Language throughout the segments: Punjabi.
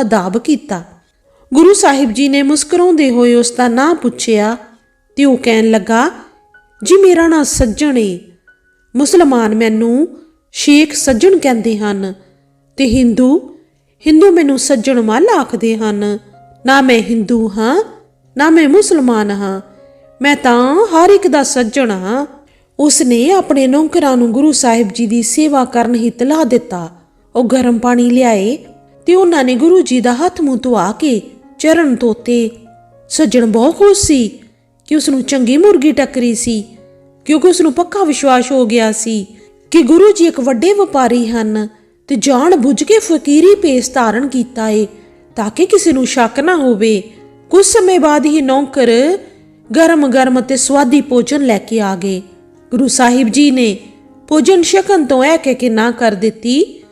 ਅਦਾਬ ਕੀਤਾ। ਗੁਰੂ ਸਾਹਿਬ ਜੀ ਨੇ ਮੁਸਕਰਾਉਂਦੇ ਹੋਏ ਉਸ ਦਾ ਨਾਂ ਪੁੱਛਿਆ ਤੇ ਉਹ ਕਹਿਣ ਲੱਗਾ, ਜੀ ਮੇਰਾ ਨਾਂ ਸੱਜਣ ਏ। ਮੁਸਲਮਾਨ ਮੈਨੂੰ ਸ਼ੇਖ ਸੱਜਣ ਕਹਿੰਦੇ ਹਨ ਤੇ ਹਿੰਦੂ ਹਿੰਦੂ ਮੈਨੂੰ ਸੱਜਣ ਮੱਲ ਆਖਦੇ ਹਨ। ਨਾ ਮੈਂ ਹਿੰਦੂ ਹਾਂ, ਨਾ ਮੈਂ ਮੁਸਲਮਾਨ ਹਾਂ, ਮੈਂ ਤਾਂ ਹਰ ਇੱਕ ਦਾ ਸੱਜਣ ਹਾਂ। ਉਸਨੇ ਆਪਣੇ ਨੌਕਰਾਂ ਨੂੰ ਗੁਰੂ ਸਾਹਿਬ ਜੀ ਦੀ ਸੇਵਾ ਕਰਨ ਹੀ ਤਲਾ ਦਿੱਤਾ। ਉਹ ਗਰਮ ਪਾਣੀ ਲਿਆਏ ਤੇ ਉਹਨਾਂ ਨੇ ਗੁਰੂ ਜੀ ਦਾ ਹੱਥ ਮੂੰਹ ਧੁਆ ਕੇ ਚਰਨ ਧੋਤੇ। ਸੱਜਣ ਬਹੁਤ ਖੁਸ਼ ਸੀ ਕਿ ਉਸ ਨੂੰ ਚੰਗੀ ਮੁਰਗੀ ਟੱਕਰੀ ਸੀ ਕਿਉਂਕਿ ਉਸ ਨੂੰ ਪੱਕਾ ਵਿਸ਼ਵਾਸ ਹੋ ਗਿਆ ਸੀ ਕਿ ਗੁਰੂ ਜੀ ਇੱਕ ਵੱਡੇ ਵਪਾਰੀ ਹਨ ਤੇ ਜਾਣ ਬੁੱਝ ਕੇ ਫਕੀਰੀ ਪੇਸ ਧਾਰਨ ਕੀਤਾ ਏ, ਤਾਂ ਕਿ ਕਿਸੇ ਨੂੰ ਸ਼ੱਕ ਨਾ ਹੋਵੇ। ਕੁਝ ਸਮੇਂ ਬਾਅਦ ਹੀ ਨੌਕਰ ਗਰਮ-ਗਰਮ ਤੇ ਸਵਾਦੀ ਭੋਜਨ ਲੈ ਕੇ ਆ ਗਏ। ਗੁਰੂ ਸਾਹਿਬ ਜੀ ਨੇ ਭੋਜਨ ਸ਼ਕਨ ਤੋਂ ਇਹ ਕਹਿ ਕੇ ਨਾ ਕਰ ਦਿੱਤੀ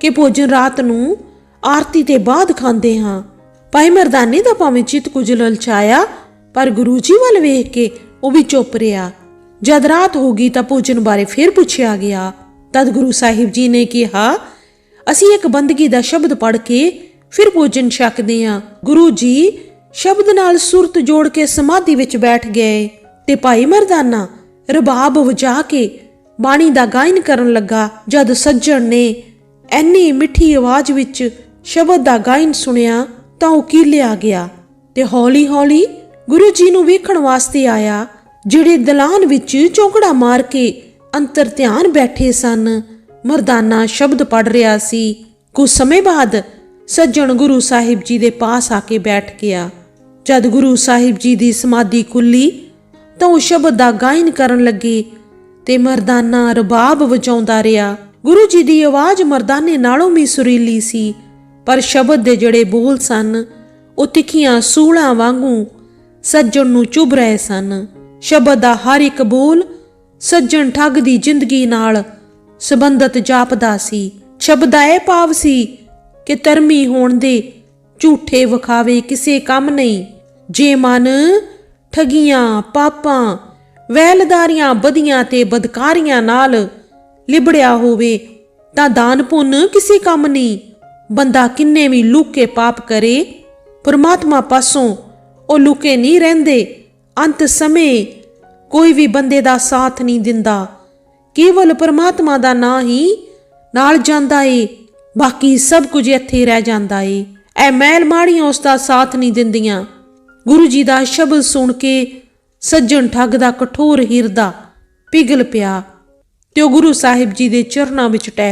ਕਿ ਭੋਜਨ ਰਾਤ ਨੂੰ ਆਰਤੀ ਤੇ ਬਾਅਦ ਖਾਂਦੇ ਹਾਂ। ਭਾਈ ਮਰਦਾਨੇ ਦਾ ਭਾਵੇਂ ਚਿੱਤ ਕੁਝ ਲਲਚਾਇਆ, ਪਰ ਗੁਰੂ ਜੀ ਵੱਲ ਵੇਖ ਕੇ ਉਹ ਵੀ ਚੁੱਪ ਰਿਹਾ। ਜਦ ਰਾਤ ਹੋ ਗਈ ਤਾਂ ਭੋਜਨ ਬਾਰੇ ਫਿਰ ਪੁੱਛਿਆ ਗਿਆ। ਤਦ ਗੁਰੂ ਸਾਹਿਬ ਜੀ ਨੇ ਕਿਹਾ, ਅਸੀਂ ਇੱਕ ਬੰਦਗੀ ਦਾ ਸ਼ਬਦ ਪੜ੍ਹ ਕੇ ਫਿਰ ਭੋਜਨ ਛਕਦੇ ਹਾਂ। ਗੁਰੂ ਜੀ, ਸ਼ਬਦ ਨਾਲ ਸੁਰਤ ਜੋੜ ਕੇ ਸਮਾਧੀ ਵਿੱਚ ਬੈਠ ਗਏ ਤੇ ਭਾਈ ਮਰਦਾਨਾ ਰਬਾਬ ਵਜਾ ਕੇ ਬਾਣੀ ਦਾ ਗਾਇਨ ਕਰਨ ਲੱਗਾ, ਜਦ ਸੱਜਣ ਨੇ ਐਨੀ ਮਿੱਠੀ ਆਵਾਜ਼ ਵਿੱਚ ਸ਼ਬਦ ਦਾ ਗਾਇਨ ਸੁਣਿਆ ਤਾਂ ਉਹ ਕੀਲਿਆ ਗਿਆ ਤੇ ਹੌਲੀ-ਹੌਲੀ ਗੁਰੂ ਜੀ ਨੂੰ ਵੇਖਣ ਵਾਸਤੇ ਆਇਆ, ਜਿਹੜੇ ਦਲਾਨ ਵਿੱਚ ਚੌਂਕੜਾ ਮਾਰ ਕੇ ਅੰਤਰ ਧਿਆਨ ਬੈਠੇ ਸਨ। ਮਰਦਾਨਾ ਸ਼ਬਦ ਪੜ ਰਿਹਾ ਸੀ। ਕੁਝ ਸਮੇਂ ਬਾਅਦ ਸੱਜਣ ਗੁਰੂ ਸਾਹਿਬ ਜੀ ਦੇ ਪਾਸ ਆ ਕੇ ਬੈਠ ਗਿਆ। ਜਦ ਗੁਰੂ ਸਾਹਿਬ ਜੀ ਦੀ ਸਮਾਧੀ ਖੁੱਲੀ ਤਾਂ ਉਹ ਸ਼ਬਦ ਦਾ ਗਾਇਨ ਕਰਨ ਲੱਗੇ ਤੇ ਮਰਦਾਨਾ ਰਬਾਬ ਵਜਾਉਂਦਾ ਰਿਹਾ। ਗੁਰੂ ਜੀ ਦੀ ਆਵਾਜ਼ ਮਰਦਾਨੇ ਨਾਲੋਂ ਵੀ ਸੁਰੀਲੀ ਸੀ। ਪਰ ਸ਼ਬਦ ਦੇ ਜਿਹੜੇ ਬੋਲ ਸਨ, ਉਹ ਤਿੱਖੀਆਂ ਸੂਲਾਂ ਵਾਂਗੂ ਸੱਜਣ ਨੂੰ ਚੁਭ ਰਹੇ ਸਨ। ਸ਼ਬਦ ਦਾ ਹਰ ਇੱਕ ਬੋਲ ਸੱਜਣ ਠੱਗ ਦੀ ਜ਼ਿੰਦਗੀ ਨਾਲ ਸੰਬੰਧਤ ਜਾਪਦਾ ਸੀ। ਸ਼ਬਦ ਦਾ ਇਹ ਭਾਵ ਸੀ ਕਿ ਧਰਮੀ ਹੋਣ ਦੇ ਝੂਠੇ ਵਿਖਾਵੇ ਕਿਸੇ ਕੰਮ ਨਹੀਂ। ਜੇ ਮਨ ਠਗੀਆਂ, ਪਾਪਾਂ, ਵੈਲਦਾਰੀਆਂ ਬਦੀਆਂ ਤੇ ਬਦਕਾਰੀਆਂ ਨਾਲ ਲਿਬੜਿਆ ਹੋਵੇ, ਤਾਂ ਦਾਨ ਪੁੰਨ ਕਿਸੇ ਕੰਮ ਨਹੀਂ। ਬੰਦਾ ਕਿੰਨੇ ਵੀ ਲੁਕੇ ਪਾਪ ਕਰੇ, ਪਰਮਾਤਮਾ ਪਾਸੋਂ ਉਹ ਲੁਕੇ ਨਹੀਂ ਰਹਿੰਦੇ। ਅੰਤ ਸਮੇਂ ਕੋਈ ਵੀ ਬੰਦੇ ਦਾ ਸਾਥ ਨਹੀਂ ਦਿੰਦਾ। ਕੇਵਲ ਪਰਮਾਤਮਾ ਦਾ ਨਾਂ ਹੀ ਨਾਲ ਜਾਂਦਾ ਏ, ਬਾਕੀ ਸਭ ਕੁਝ ਇੱਥੇ ਰਹਿ ਜਾਂਦਾ ਏ। ਐ ਮੈਲ ਮਾੜੀਆਂ ਉਸ ਦਾ ਸਾਥ ਨਹੀਂ ਦਿੰਦੀਆਂ। ਗੁਰੂ ਜੀ ਦਾ ਸ਼ਬਦ ਸੁਣ ਕੇ ਸੱਜਣ ਠੱਗ ਦਾ ਕਠੋਰ ਹਿਰਦਾ ਪਿਘਲ ਪਿਆ। ਤੇ ਉਹ ਗੁਰੂ ਸਾਹਿਬ ਜੀ ਦੇ ਚਰਨਾਂ ਵਿੱਚ ਟੈ